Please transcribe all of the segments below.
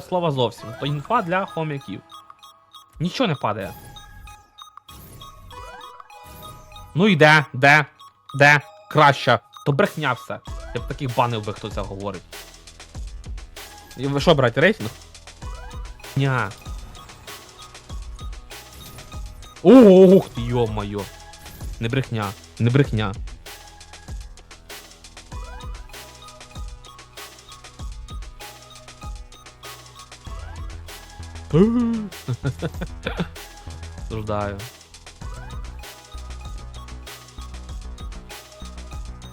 слова зовсім. То інфа для хомяків. Нічого не падає. Ну і де? Де? Де? Краще. То брехня все. Я б таких банив би хто це говорить. І ви що, брати, рейтинг? Ня. Ох ти, йо-моє. Не брехня, не брехня. Ждаю.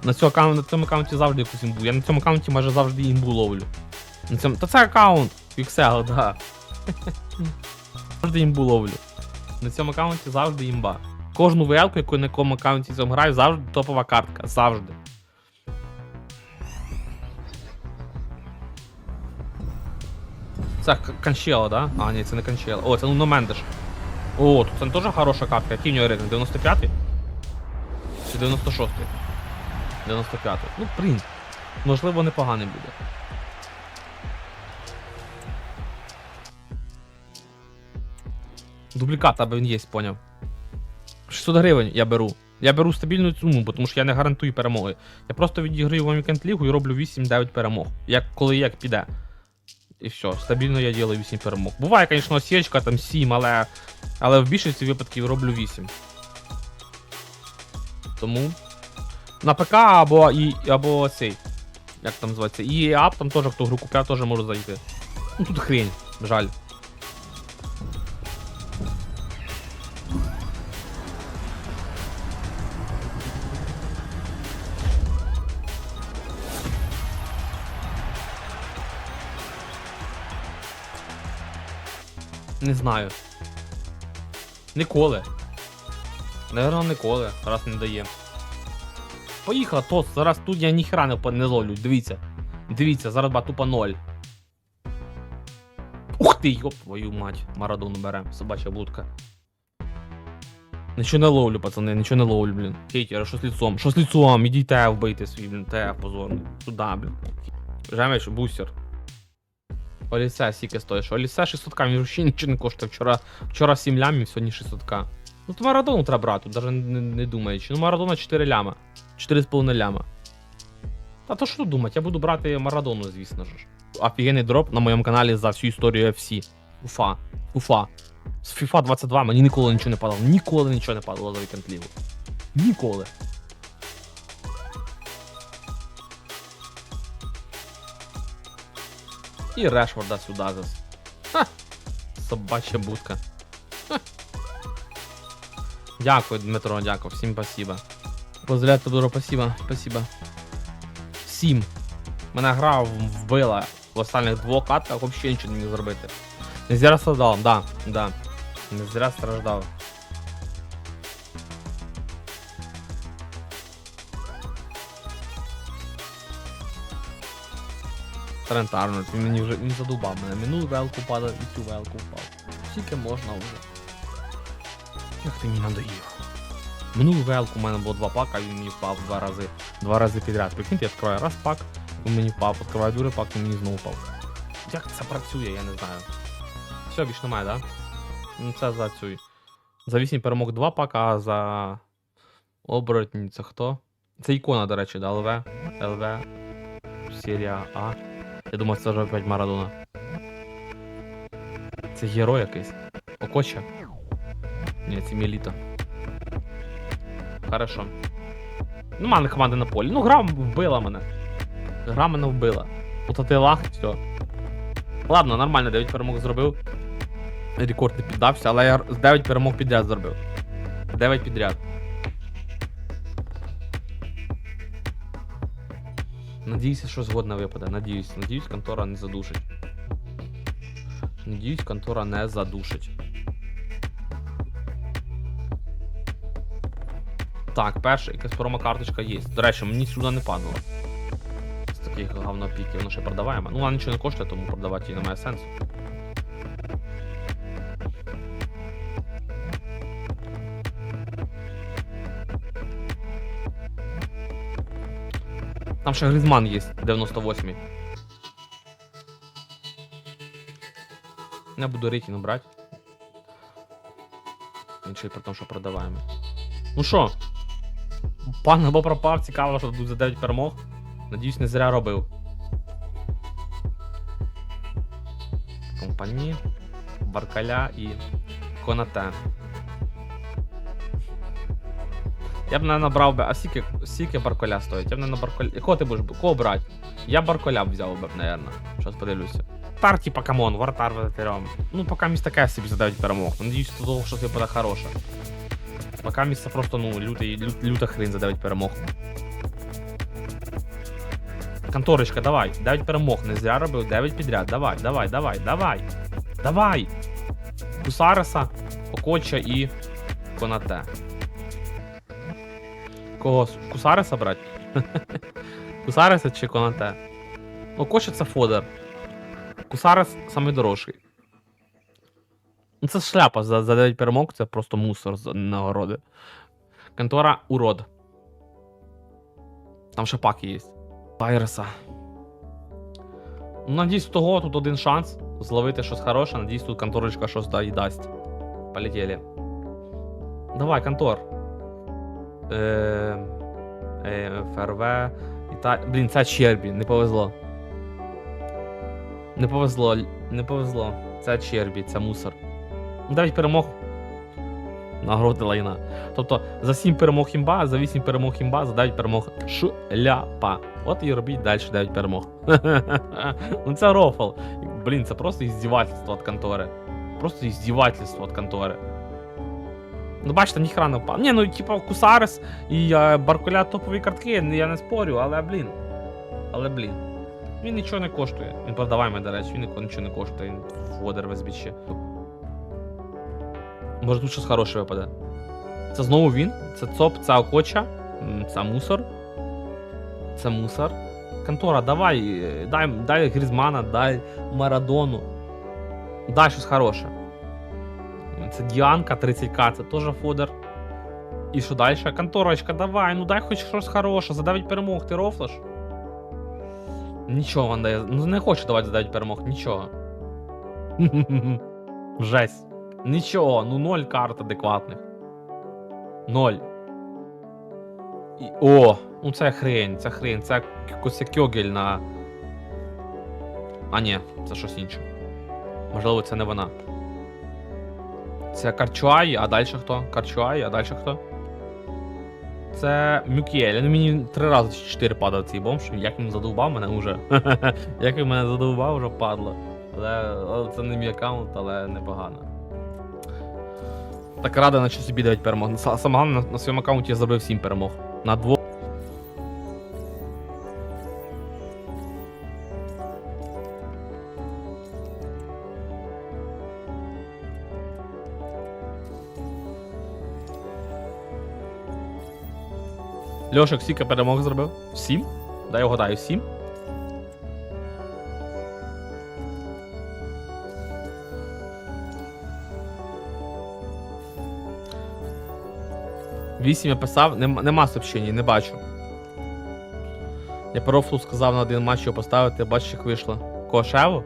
На цьому, на цьому аккаунті завжди якусь імбу. Я на цьому аккаунті майже завжди імбу ловлю. На цьому... Та це аккаунт! Pixel, да. завжди імбу ловлю. На цьому аккаунті завжди імба. Кожну велку, яку на якому аккаунті цьому завжди топова картка. Завжди. Це К- Канчела, да? А, ні, це не Канчела. О, це ну Мендеш. О, тут це теж хороша картка. Який в нього рейтинг? 95-й? Чи 96-й? 95-й. Ну, блін. Можливо, непоганий буде. Дублікат, аби він є, поняв. 600 гривень я беру. Я беру стабільну суму, бо тому що я не гарантую перемоги. Я просто відіграю вам вікенд лігу і роблю 8-9 перемог. Як коли як піде. І все, стабільно я ділаю 8 перемог. Буває, звісно, осічка там 7, але. Але в більшості випадків роблю 8. Тому. На ПК або і, або цей. Як там називається? І ап, там теж хто гру купляв, теж може зайти. Ну тут хрень, жаль. Не знаю. Ніколи. Наверно, ніколи, раз не дає. Поїхала, то зараз тут я ніхера не, не ловлю. Дивіться. Дивіться, зараз ба тупо ноль. Ух ти, йоп твою мать. Марадону бере, собача блудка. Нічого не ловлю, пацани, нічого не ловлю, блін. Хейтери, що з лицом? Що з лицом? Ідіть те вбийте свій, блін, те позорний. Туда, блін. Жемеч, бустер. Оліце скільки стоїш? Оліце 600 він взагалі нічого не коштує. Вчора, вчора 7 лямів, сьогодні 600 к Ну то Марадону треба брати, навіть не, не думаючи. Ну Марадона 4 ляма. 4,5 ляма. Та то що тут думати, я буду брати Марадону, звісно ж. Офігенний дроп на моєму каналі за всю історію FC. Уфа. Уфа. З FIFA 22 мені ніколи нічого не падало. Ніколи нічого не падало за вікенд лігу. Ніколи. І Решфорда сюди зас. Ха! Собача будка. Ха. Дякую, Дмитро, дякую. Всім спасибо. Поздравляю, Тодоро, спасибо, спасибо. Сім. Мене гра вбила в останніх двох катках, взагалі нічого не міг зробити. Не зря страждав, да, да. Не зря страждав. Трент Арнольд, він мені вже він задубав мене. Минулу велку падав і цю велку впав. Скільки можна вже. Як ти мені надоїв. Минулу велку у мене було два пака, він мені впав два рази. Два рази підряд. Прикиньте, я відкриваю раз пак, він мені впав, відкриваю другий пак, він мені знову впав. Як це працює, я не знаю. Все, більш немає, да? Ну це за цю. За 8 перемог 2 пака, а за оборотні це хто? Це ікона, до речі, да, ЛВ. ЛВ. Серія А. Я думав, це вже опять Марадона. Це герой якийсь. Окоча? Ні, це Меліто. Хорошо. Ну, мене команди на полі. Ну, гра вбила мене. Гра мене вбила. Лаг, все. Ладно, нормально, 9 перемог зробив. Рекорд не піддався, але я 9 перемог підряд зробив. 9 підряд. Надіюся, що згодна випаде. Надіюсь, надіюсь, контора не задушить. Надіюсь, контора не задушить. Так, перша якась промо-карточка є. До речі, мені сюди не падало. З таких говнопіків, воно ще продаваємо. Ну, вона нічого не коштує, тому продавати її немає сенсу. Там ще Гризман є, 98-й. Я буду рейтинг брати. Інший при тому, що продаваємо. Ну що? Пан або пропав, цікаво, що тут за 9 перемог. Надіюсь, не зря робив. Компані, Баркаля і Конате. Я б не набрав би. А скільки, скільки барколя стоїть? Я б не на барколя. Якого ти будеш? Кого брати? Я барколя б взяв би, наверно. Щас подивлюся. Тар, типа, камон, вратар ветеран. Ну, поки місто таке собі задають перемог. Надіюсь, до того, що це буде хороше. Поки місце просто, ну, лютий, лю, люта хрень за 9 перемог. Конторочка, давай, 9 перемог, не зря робив, 9 підряд. Давай, давай, давай, давай. Давай. Кусареса, Окоча і Конате. Кого? Кусареса брать? Кусареса чи Конате? Ну, Коча це Фодер. Кусарес самий дорожчий. Ну, це шляпа за, за 9 перемог, це просто мусор з нагороди. Контора урод. Там ще паки є. Пайреса. Ну, надіюсь, того тут один шанс зловити щось хороше. Надіюсь, тут конторочка щось да, дасть. Полетіли. Давай, контор. Е, е, ФРВ. Іта... Блін, це Чербі, не повезло. Не повезло, не повезло. Це Чербі, це мусор. Ну, 9 перемог. Нагороди лайна. Тобто за 7 перемог імба, за 8 перемог імба, за 9 перемог шляпа. От і робіть далі 9 перемог. ну це рофл. Блін, це просто іздівательство від контори. Просто іздівательство від контори. Ну, бачите, ніхера не впав. Ні, ну типа Кусарес і е, Баркуля топові картки, я не спорю, але блін. Але блін. Він нічого не коштує. Він продаваємо, до речі, він нічого не коштує, він водер весь біче. Може тут щось хороше випаде. Це знову він. Це ЦОП, це Окоча, це мусор. Це мусор. Контора, давай, е, дай, дай Грізмана, дай Марадону. Дай щось хороше. Це Діанка 30к, це теж фодер. І що далі? Конторочка, давай, ну дай хоч щось хороше, за 9 перемог, ти рофлиш? Нічого дає. Ну не хочу давати за 9 перемог, нічого. Жесть. Нічого, ну ноль карт адекватних. Ноль. І, о, ну це хрень, це хрень, це якось кьогель на. А ні, це щось інше. Можливо, це не вона. Це Карчуай, а далі хто? Карчуай, а далі хто? Це Мюкєль. Ну мені три рази чи чотири падав цей бомж. Як він задовбав мене вже. Як він мене задовбав, вже падло. Але, це не мій аккаунт, але непогано. Так рада, наче собі 9 перемог. Са- Саме на, на своєму аккаунті я зробив 7 перемог. На двох. Льошик скільки перемог зробив? 7? Дай я гадаю, 7? Вісім я писав, нема, нема сообщень, не бачу. Я по рофлу сказав на один матч його поставити, бачиш, як вийшло. Кошеву?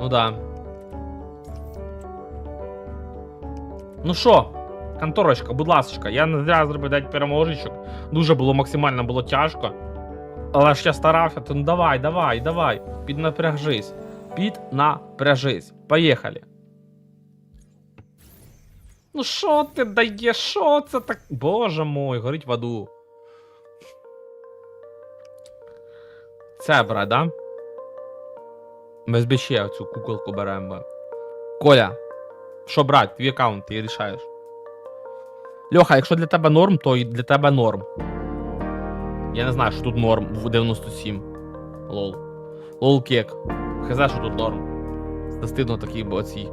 Ну да. Ну що, конторочка, будь ласка, я не зря зробив 9 переможечок. Дуже було максимально було тяжко. Але ж я старався, то ну давай, давай, давай. Піднапряжись. Піднапряжись. Поїхали. Ну що ти даєш? Що це так? Боже мой, горить в аду. Це брат, да? Без біще цю куколку беремо. Коля, що брать, твій аккаунт, ти рішаєш. Льоха, якщо для тебе норм, то і для тебе норм. Я не знаю, що тут норм в 97. Лол. Лол кек. Хз, що тут норм. Застидно такі бо ці.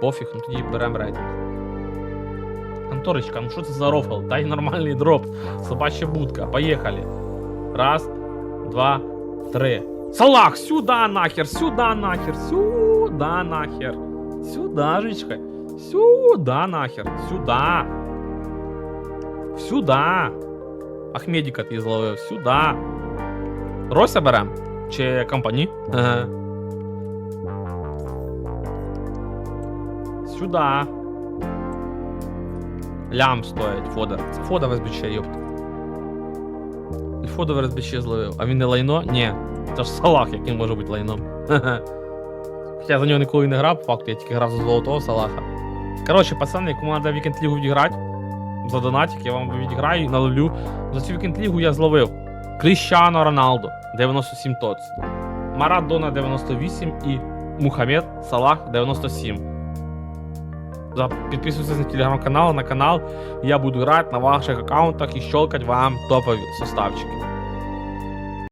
Пофіг, ну тоді беремо рейтинг. Конторочка, ну що це за рофл? Дай нормальний дроп. Собачья будка. Поехали. Раз, два, три. Салах, сюда нахер, сюда нахер, сюда нахер. Сюда, жичка. Сюда нахер. Сюда. Сюда. Ахмедіка ти. Сюда. Рося берем. Чи компані? Ага. Сюда. Лям стоїть Фодор. Це Фодор СБЧ, ёпт. Фодор СБЧ зловив. А він не лайно? Ні. Це ж салах, яким може бути лайном. Хоча я за нього ніколи не грав, по факту, я тільки грав за золотого салаха. Коротше, пацани, кому треба вікенд лігу відіграти, за донатик я вам відіграю і наловлю. За цю вікенд лігу я зловив Кріщано Роналдо 97 тоц, Марадона 98 і Мухаммед Салах 97. За- Підписуйтесь на телеграм-канал, на канал. Я буду грати на ваших аккаунтах і щелкати вам топові составчики.